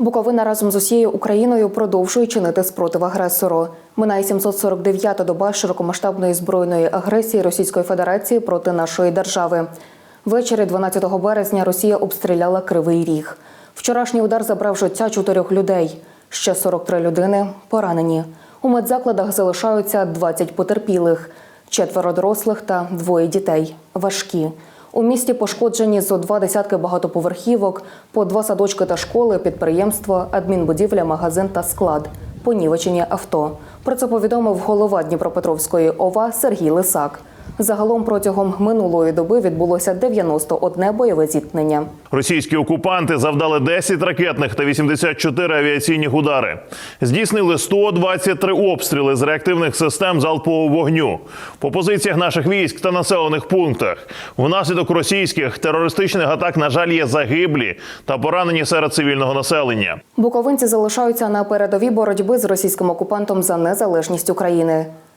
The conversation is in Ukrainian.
Буковина разом з усією Україною продовжує чинити спротив агресору. Минає 749-та доба широкомасштабної збройної агресії Російської Федерації проти нашої держави. Ввечері 12 березня Росія обстріляла Кривий Ріг. Вчорашній удар забрав життя чотирьох людей. Ще 43 людини поранені. У медзакладах залишаються 20 потерпілих, четверо дорослих та двоє дітей важкі. У місті пошкоджені зо два десятки багатоповерхівок, по два садочки та школи, підприємство, адмінбудівля, магазин та склад. Понівечені авто. Про це повідомив голова Дніпропетровської ОВА Сергій Лисак. Загалом протягом минулої доби відбулося 91 бойове зіткнення. Російські окупанти завдали 10 ракетних та 84 авіаційних удари. Здійснили 123 обстріли з реактивних систем залпового вогню по позиціях наших військ та населених пунктах. Внаслідок російських терористичних атак, на жаль, є загиблі та поранені серед цивільного населення. Буковинці залишаються на передовій боротьби з російським окупантом за незалежність України.